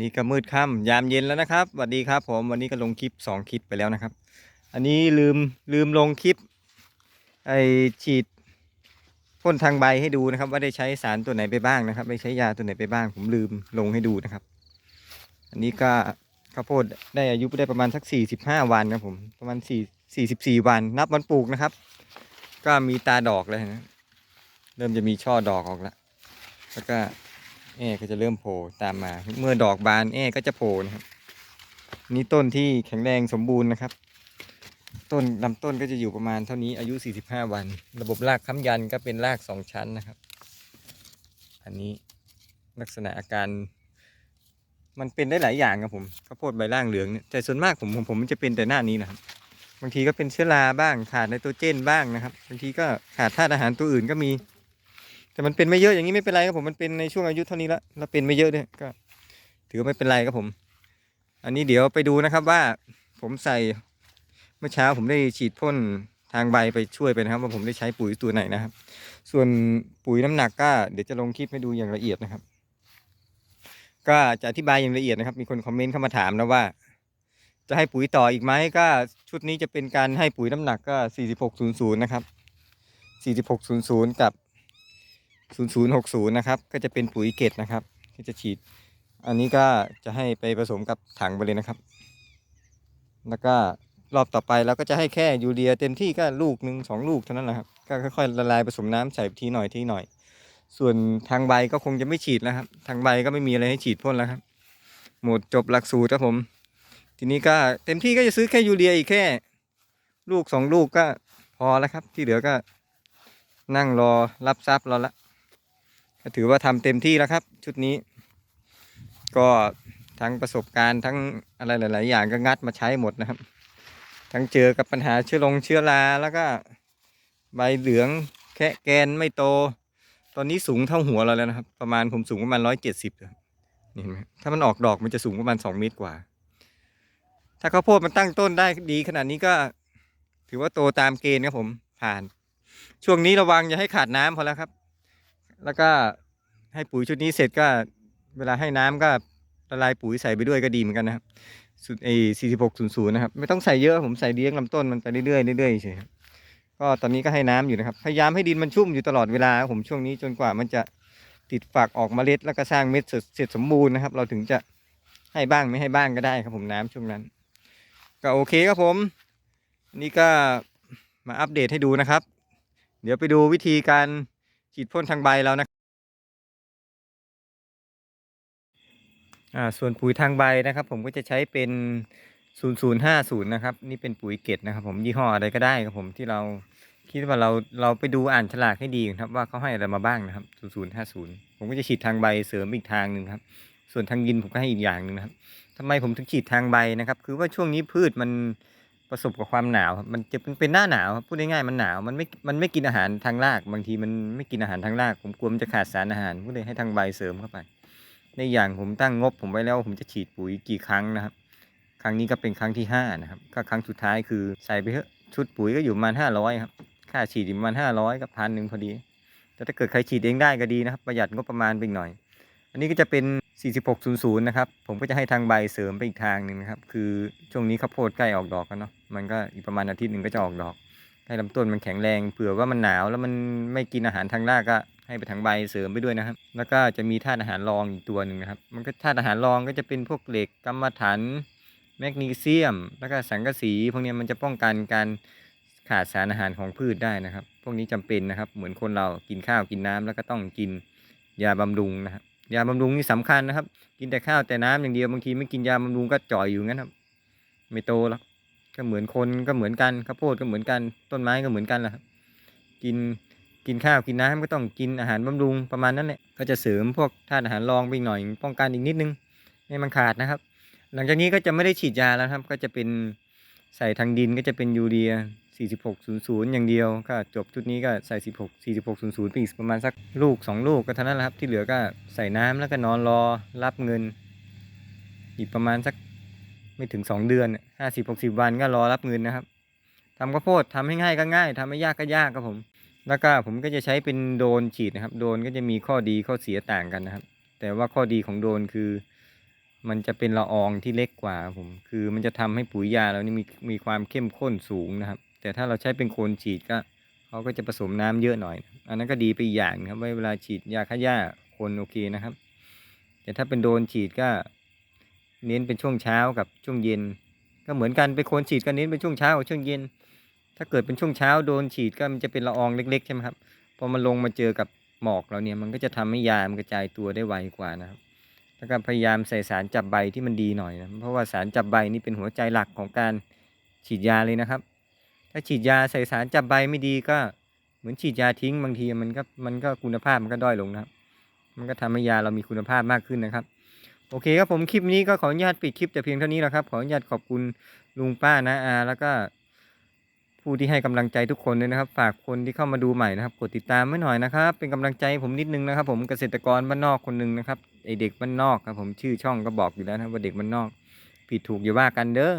นี่ก็มืดค่ำยามเย็นแล้วนะครับสวัสดีครับ ผมวันนี้ก็ลงคลิปสองคลิปไปแล้วนะครับ อันนี้ลืมลืมลงคลิป ไอฉีดพ่นทางใบให้ดูนะครับ ว่าได้ใช้สารตัวไหนไปบ้างนะครับได้ใช้ยาตัวไหนไปบ้าง ผมลืมลงให้ดูนะครับ อันนี้ก็ข้าวโพดได้อายุได้ประมาณสักสี่สิบห้าวันครับผมประมาณสี่สี่สิบสี่วัน นับวันปลูกนะครับ ก็มีตาดอกเลยนะเริ่มจะมีช่อดอกออกแล้วแล้วก็ แอ้ก็จะเริ่มโผล่ตามมา เมื่อดอกบานแอ้ก็จะโผล่นะครับ นี่ต้นที่แข็งแรงสมบูรณ์นะครับ ต้นลำต้นก็จะอยู่ประมาณเท่านี้อายุ 45 วัน ระบบรากค้ำยันก็เป็นรากสองชั้นนะครับ อันนี้ลักษณะอาการ มันเป็นได้หลายอย่างครับผมข้าวโพดใบล่างเหลืองเนี่ยแต่ส่วนมากผมผมผมมันจะเป็นแต่หน้านี้นะครับบางทีก็เป็นเชื้อราบ้างขาดไนโตรเจนบ้างนะครับบางทีก็ขาดธาตุอาหารตัวอื่นก็มี แต่มันเป็นไม่เยอะอย่างนี้ไม่เป็นไรครับผมมันเป็นในช่วงอายุเท่านี้แล้วแล้วเป็นไม่เยอะด้วยก็ ถือไม่เป็นไรครับผม อันนี้เดี๋ยวไปดูนะครับว่าผมใส่เมื่อเช้าผมได้ฉีดพ่นทางใบไปช่วยไปนะครับ ว่าผมได้ใช้ปุ๋ยตัวไหนนะครับ ส่วนปุ๋ยน้ำหนักก็เดี๋ยวจะลงคลิปให้ดูอย่างละเอียดนะครับ ก็จะอธิบายอย่างละเอียดนะครับ มีคนคอมเมนต์เข้ามาถามนะว่า จะให้ปุ๋ยต่ออีกไหมก็ชุดนี้จะเป็นการให้ปุ๋ยน้ำหนักก็4600นะครับ4600กับ 0060 นะครับ ก็จะเป็นปุ๋ยเกตนะครับ ที่จะฉีด อันนี้ก็จะให้ไปผสมกับถังไปเลยนะครับ แล้วก็รอบต่อไปเราก็จะให้แค่ยูเรียเต็มที่ก็ลูกหนึ่งสองลูกเท่านั้นแหละครับ ก็ค่อยๆละลายผสมน้ำใส่ทีหน่อยทีหน่อย ส่วนทางใบก็คงจะไม่ฉีดแล้วครับ ทางใบก็ไม่มีอะไรให้ฉีดพ่นแล้วครับ หมดจบหลักสูตรครับผม ทีนี้ก็เต็มที่ก็จะซื้อแค่ยูเรียอีกแค่ ลูกสองลูกก็พอแล้วครับ ที่เหลือก็นั่งรอรับทรัพย์เราละ ถือว่าทำเต็มที่แล้วครับ ชุดนี้ ก็ทั้งประสบการณ์ทั้งอะไรหลาย ๆ อย่างก็งัดมาใช้หมดนะครับ ทั้งเจอกับปัญหาเชื้อลงเชื้อราแล้วก็ใบเหลืองแค่แกนไม่โต ตอนนี้สูงเท่าหัวเราแล้วนะครับ ประมาณผมสูงประมาณร้อยเจ็ดสิบนี่เห็นไหมถ้ามันออกดอกมันจะสูงประมาณสองเมตรกว่า ถ้าข้าวโพดมันตั้งต้นได้ดีขนาดนี้ก็ ถือว่าโตตามเกณฑ์ครับผมผ่าน ช่วงนี้ระวังอย่าให้ขาดน้ำพอแล้วครับ แล้วก็ให้ปุ๋ยชุดนี้เสร็จก็เวลาให้น้ำก็ละลายปุ๋ยใส่ไปด้วยก็ดีเหมือนกันนะครับสุดไอ้สี่สิบหกศูนย์ศูนย์นะครับ ไม่ต้องใส่เยอะผมใส่เลี้ยงลำต้นมันไปเรื่อยๆเรื่อยๆเฉยครับก็ตอนนี้ก็ให้น้ำอยู่นะครับ พยายามให้ดินมันชุ่มอยู่ตลอดเวลาผมช่วงนี้จนกว่ามันจะติดฝักออกมเมล็ดแล้วก็สร้างเม็ดเสร็จสมบูรณ์นะครับ เราถึงจะให้บ้างไม่ให้บ้างก็ได้ครับผมน้ำช่วงนั้น ก็โอเคครับผม นี่ก็มาอัปเดตให้ดูนะครับ เดี๋ยวไปดูวิธีการ ฉีดพ่นทางใบเรานะอ่าส่วนปุ๋ยทางใบนะครับ ผมก็จะใช้เป็น 0050 นะครับ นี่เป็นปุ๋ยเกตนะครับ ผมยี่ห้ออะไรก็ได้ครับผมที่เราคิดว่าเราเราไปดูอ่านฉลากให้ดีครับ ว่าเขาให้อะไรมาบ้างนะครับ 0050 ผมก็จะฉีดทางใบเสริมอีกทางหนึ่งครับ ส่วนทางยินผมก็ให้อีกอย่างหนึ่งนะครับทำไมผมถึงฉีดทางใบนะครับ คือว่าช่วงนี้พืชมัน ประสบกับความหนาวครับมันจะเป็นเป็นหน้าหนาวครับพูดง่ายๆมันหนาวมันไม่มันไม่กินอาหารทางราก บางทีมันไม่กินอาหารทางราก ผมกลัวมันจะขาดสารอาหารก็เลยให้ทางใบเสริมเข้าไป ในอย่างผมตั้งงบผมไว้แล้วผมจะฉีดปุ๋ยกี่ครั้งนะครับ ครั้งนี้ก็เป็นครั้งที่ห้านะครับก็ครั้งสุดท้ายคือใส่ไปเถอะชุดปุ๋ยก็อยู่ประมาณห้าร้อยครับค่าฉีดอยู่ประมาณห้าร้อยกับพันหนึ่งพอดีแต่ถ้าเกิดใครฉีดเองได้ก็ดีนะครับ ประหยัดงบประมาณไปหน่อย อันนี้ก็จะเป็น 4600 นะครับ ผมก็จะให้ทางใบเสริมไปอีกทางหนึ่งนะครับ คือช่วงนี้ข้าวโพดใกล้ออกดอกกันเนาะ มันก็อีกประมาณอาทิตย์หนึ่งก็จะออกดอก ให้ลำต้นมันแข็งแรง เผื่อว่ามันหนาวแล้วมันไม่กินอาหารทางรากก็ให้ไปทางใบเสริมไปด้วยนะครับ แล้วก็จะมีธาตุอาหารรองอีกตัวหนึ่งนะครับ มันก็ธาตุอาหารรองก็จะเป็นพวกเหล็กกัมมันถันแมกนีเซียม แล้วก็สังกะสี พวกนี้มันจะป้องกันการขาดสารอาหารของพืชได้นะครับ พวกนี้จำเป็นนะครับ เหมือนคนเรากินข้าวกินน้ำแล้วก็ต้องกินยาบำรุงนะครับ ยาบำรุงนี่สำคัญนะครับ กินแต่ข้าวแต่น้ำอย่างเดียวบางทีไม่กินยาบำรุงก็จ่อยอยู่งั้นครับ ไม่โตหรอกก็เหมือนคนก็เหมือนกันข้าวโพดก็เหมือนกัน ต้นไม้ก็เหมือนกันแหละครับ กินกินข้าวกินน้ำก็ต้องกินอาหารบำรุงประมาณนั้นแหละก็จะเสริมพวกธาตุอาหารรองไปหน่อยป้องกันอีกนิดนึงไม่ให้มันขาดนะครับ หลังจากนี้ก็จะไม่ได้ฉีดยาแล้วครับ ก็จะเป็นใส่ทางดินก็จะเป็นยูเรีย 4600 อย่างเดียวก็จบชุดนี้ก็ใส่ 16 4600ไปอีกประมาณสักลูก 2 ลูกก็เท่านั้นแหละครับ ที่เหลือก็ใส่น้ำแล้วก็นอนรอรับเงิน อีกประมาณสักไม่ถึง 2 เดือนห้าสิบหกสิบวันก็รอรับเงินนะครับทำข้าวโพดทำให้ง่ายก็ง่ายทำให้ยากก็ยากครับผม แล้วก็ผมก็จะใช้เป็นโดนฉีดนะครับ โดนก็จะมีข้อดีข้อเสียต่างกันนะครับ แต่ว่าข้อดีของโดนคือ มันจะเป็นละอองที่เล็กกว่าผม คือมันจะทำให้ปุ๋ยยาเรานี่มีมีความเข้มข้นสูงนะครับ แต่ถ้าเราใช้เป็นโคนฉีดก็เขาก็จะผสมน้ำเยอะหน่อย อันนั้นก็ดีไปอย่างนะครับไว้เวลาฉีดยาฆ่าหญ้าคนโอเคนะครับ แต่ถ้าเป็นโดนฉีดก็ เน้นเป็นช่วงเช้ากับช่วงเย็น ก็เหมือนกันไปโคนฉีดก็เน้นเป็นช่วงเช้ากับช่วงเย็น ถ้าเกิดเป็นช่วงเช้าโดนฉีดก็มันจะเป็นละอองเล็กๆใช่ไหมครับพอมันลงมาเจอกับหมอกเราเนี่ยมันก็จะทำให้ยามันกระจายตัวได้ไวกว่านะครับแล้วก็พยายามใส่สารจับใบที่มันดีหน่อยนะเพราะว่าสารจับใบนี่เป็นหัวใจหลักของการฉีดยาเลยนะครับ ถ้าฉีดยาใส่สารจับใบไม่ดีก็เหมือนฉีดยาทิ้งบางทีมันก็มันก็คุณภาพมันก็ด้อยลงนะครับ มันก็ทำให้ยาเรามีคุณภาพมากขึ้นนะครับ โอเคครับผมคลิปนี้ก็ขออนุญาตปิดคลิปแต่เพียงเท่านี้แหละครับ ขออนุญาตขอบคุณลุงป้านะอาแล้วก็ผู้ที่ให้กำลังใจทุกคนด้วยนะครับ ฝากคนที่เข้ามาดูใหม่นะครับ กดติดตามไว้หน่อยนะครับ เป็นกำลังใจผมนิดนึงนะครับ ผมเกษตรกรบ้านนอกคนหนึ่งนะครับไอเด็กบ้านนอกครับผมชื่อช่องก็บอกอยู่แล้วนะว่าเด็กบ้านนอก ผิดถูกอย่าว่ากันเด้อ